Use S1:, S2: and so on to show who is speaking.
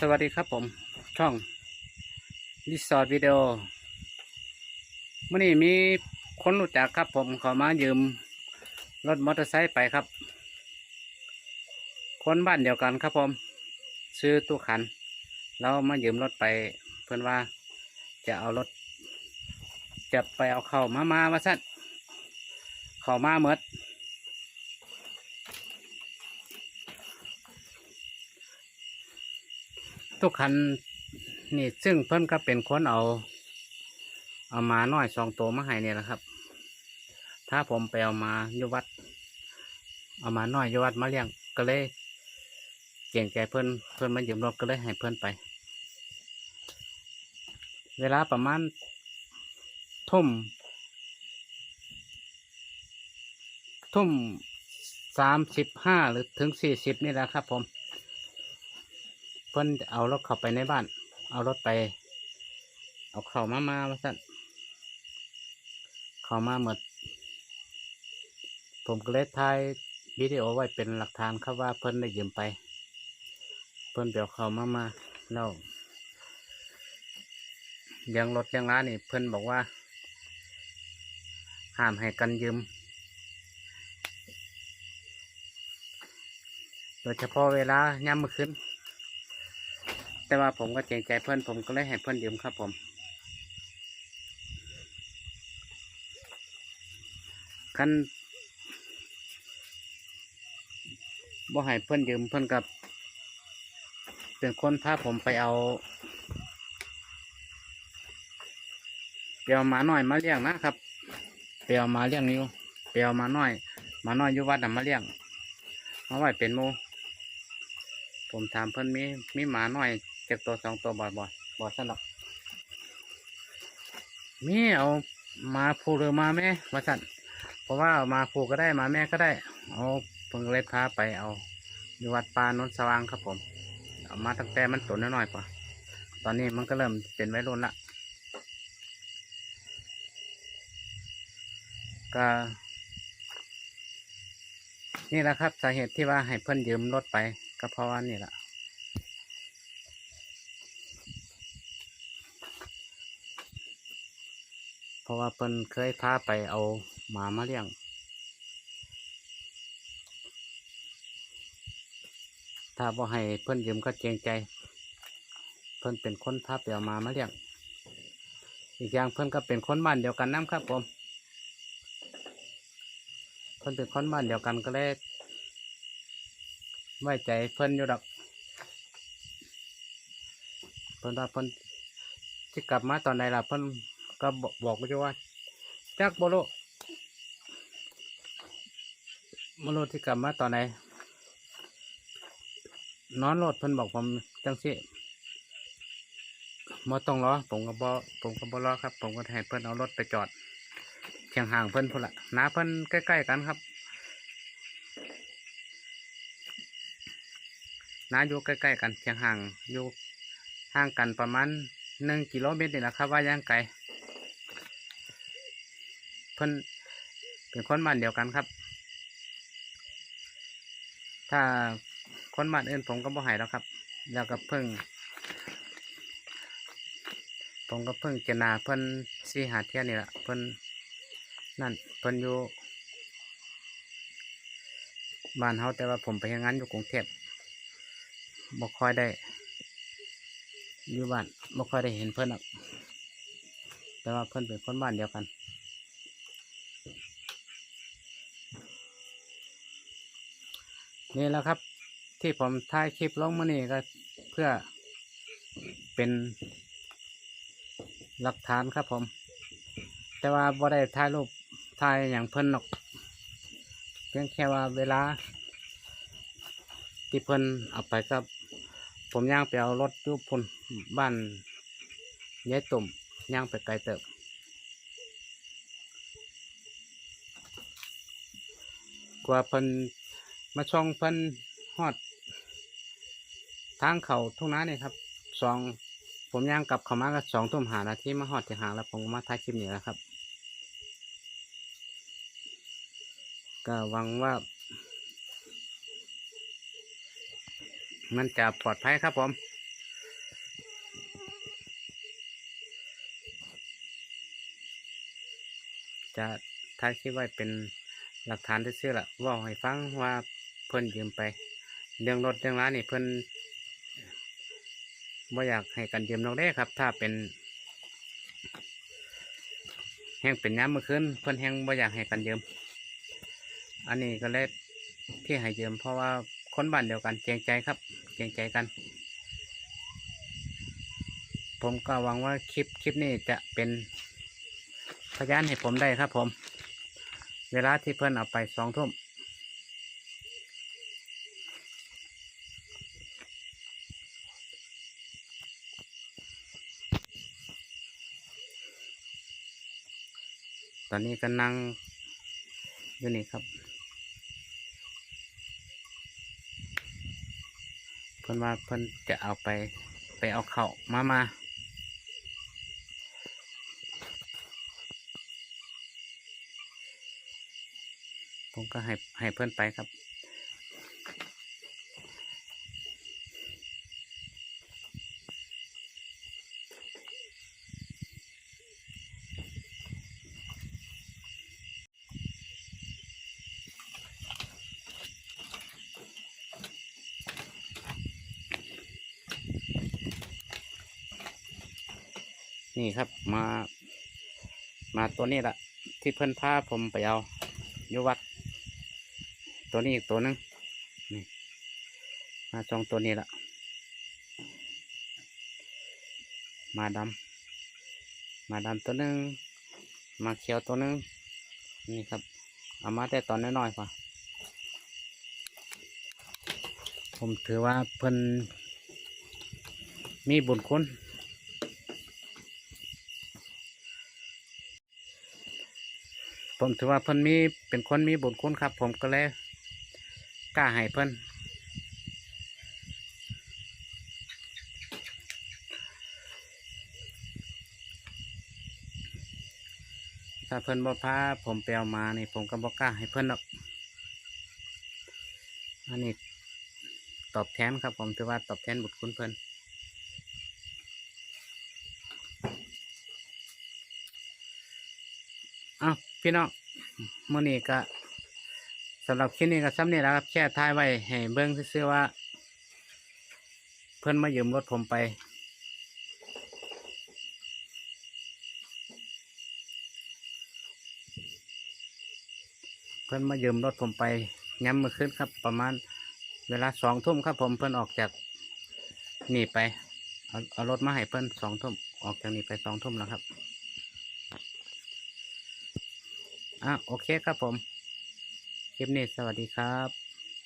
S1: สวัสดีครับผม ช่องรีสอร์ทวิดีโอเมื่อนี้มีคนรู้จักครับผมเขามายืมรถมอเตอร์ไซค์ไปครับ คนบ้านเดียวกันครับผม ซื้อตู้ขัน แล้วมายืมรถไปเพื่อนว่าจะเอารถ จะไปเอาเข้ามามาว่าสั้นเข้ามาเมด ทุกคันนี่ซึ่งเพิ่นก็เป็นคนเอา เอามาน้อยสองตัวมาให้เนี่ยแหละครับ ถ้าผมไปเอามาอยู่วัด เอามาน้อยอยู่วัดมาเลี้ยงก็เลยเก่งใจเพิ่นเพิ่นมายืมรถก็เลยให้เพิ่นไป เวลาประมาณทุ่ม ทุ่มสามสิบห้าหรือถึงสี่สิบนี่แหละครับผม เพิ่นเอารถเข้าไปในบ้าน เอารถไป เอาเข้ามามาว่าสั่นเข้ามาหมด ผมก็เลยถ่ายวิดีโอไว้เป็นหลักฐานครับว่าเพิ่นได้ยืมไป เพิ่นเดี๋ยวเข้ามามาแล้วเลี้ยงรถเลี้ยงร้านนี่เพิ่นบอกว่า ห้ามให้กันยืม โดยเฉพาะเวลาย่ำมือขึ้น แต่ว่าผมก็เกรงใจเพื่อนผมก็เลยให้เพื่อนยืมครับผมคันบ่ให้เพื่อนยืมเพื่อนกับ เป็นคนพาผมไปเอาไปเอาหมาหน่อยมาเลี้ยงนะครับไปเอาหมาเลี้ยงนิ้วไปเอาหมาหน่อยมาหน้อยอยู่วัดน่ะมาเลี้ยงมาไว้เป็นหมูผมถามเพื่อนมีมีหมาหน่อย เจ็บตัวสองตัวบ่อยบ่อยบ่อยสนับมีเอามาผูกหรือมาแม่มาสั่นเพราะว่าเอามาผูกก็ได้มาแม่ก็ได้ เอาเพิ่งเลยพาไปเอาอยู่วัดป่านนท์สว่างครับผม เอามาตั้งแต่มันตัวน้อยๆกว่าตอนนี้มันก็เริ่มเป็นวัยรุ่นละก็นี่แหละครับสาเหตุที่ว่าให้เพื่อนยืมรถไป ก็เพราะว่านี่แหละ เพราะว่าเพิ่นเคยพาไปเอาหมามาเลี้ยง ถ้าบ่ให้เพิ่นยืมก็เกรงใจ เพิ่นเป็นคนพาไปเอาหมามาเลี้ยง อีกอย่างเพิ่นก็เป็นคนบ้านเดียวกันน้ำครับผม เพิ่นเป็นคนบ้านเดียวกันก็เลยไว้ใจเพิ่นอยู่ดอก เพิ่นว่าเพิ่นที่กลับมาตอนใดล่ะเพิ่น ก็บอกบอกอยู่ว่าจักโบโลโบโลที่กลับมาตอนไหนนอนรถเพิ่นบอกผมจังสิมาต้องรอผมก็บอผมก็บอรอครับ ผมก็ให้เพิ่นเอารถไปจอดเชียงห่างเพิ่นพุ่นละนาเพิ่นใกล้ๆกันครับน้าอยู่ใกล้ๆกันเชียงห่างอยู่ห่างกันประมาณหนึ่งกิโลเมตรนี่แหละครับ ว่าย่างไกล เพิ่นเป็นคนบ้านเดียวกันครับ ถ้าคนบ้านอื่นผมก็บ่หายแล้วครับ แล้วก็เพิ่ง ผมก็เพิ่งเจนาเพิ่นสีหาเที่ยนี่แหละเพิ่นนั่นเพิ่นอยู่บ้านเฮาแต่ว่าผมไปงานอยู่กรุงเทพบ่ค่อยได้ อยู่บ้านบ่ค่อยได้เห็นเพื่อนหรอกแต่ว่าเพื่อนเป็นคนบ้านเดียวกัน นี่แหละครับ ที่ผมถ่ายคลิปลงมานี่ก็เพื่อเป็นหลักฐานครับผม แต่ว่าบ่ได้ถ่ายรูปถ่ายอย่างเพิ่นหรอก เพียงแค่ว่าเวลา ที่เพิ่นเอาไปกับ ผมย่างไปเอารถอยุพุ่นบ้านยายตุ่มย่างไปไกลเติบกว่าเพิ่น มาช่องเพิ่นฮอด ทางเขาทุ่งนาเนี่ยครับสองผมย่างกลับเขามากับสองทุ่มหานาทีมาฮอดจะหาแล้วผมมาถ่ายคลิปนี้แล้วครับ ก็หวังว่า มันจะปลอดภัยครับผมจะถ่ายคลิปไว้เป็นหลักฐานที่เชื่อละว่าให้ฟังว่า เพิ่นยืมไป เรื่องรถเรื่องร้านนี่เพิ่นบ่อยากให้กันยืมนอกได้ครับ ถ้าเป็น แห้งเป็นน้ำเมื่อคืนเพิ่นแห้งบ่อยากให้กันยืม อันนี้ก็เลยที่ให้ยืมเพราะว่าคนบ้านเดียวกันเกรงใจครับเกรงใจกัน ผมก็หวังว่าคลิปคลิปนี้จะเป็นพยานให้ผมได้ครับผม เวลาที่เพื่อนเอาไปสองทุ่ม อนนี้ก็นั่งอยู่นี่ครับเพื่อนว่าเพื่อนจะเอาไปไปเอาเข่ามามาผมก็ให้ให้เพื่อนไปครับ นี่ครับมา มาตัวนี้ละที่เพื่อนพาผมไปเอาอยู่วัด ตัวนี้อีกตัวหนึงนี่มาสองตัวนี้ละมาดำมาดำตัวหนึง มาเขียวตัวหนึง นี่ครับ เอามาแต่ตอนน้อยๆกว่าผมถือว่าเพิ่นมีบุญคุณ ผมถือว่าเพิ่นมีเป็นคนมีบุญคุณครับ ผมก็เลยกล้าให้เพิ่นถ้าเพิ่นบ่พาผมไปเอามานี่ผมก็บ่กล้าให้เพิ่นหรอกอันนี้ตอบแทนครับ ผมถือว่าตอบแทนบุญคุณเพิ่นอ้าว พี่น้องมื้อนี้ก็สำหรับคลิปนี้ก็ซ้ำนี่แหล้วครับ แค่ท้ายไว้ให้เบิ่งซื่อว่า เพิ่อนมายืมรถผมไป เพิ่อนมายืมรถผมไปย้ำมื่อคืนครับ ประมาณ เวลาสองทุ่มครับผมเพิ่อนออกจากนี่ไปเอาเอารถมาให้เพิ่อนสองทุ่มออกจากนี่ไปสองทุ่มแล้วครับ อะโอเคครับผม คลิปนี้สวัสดีครับ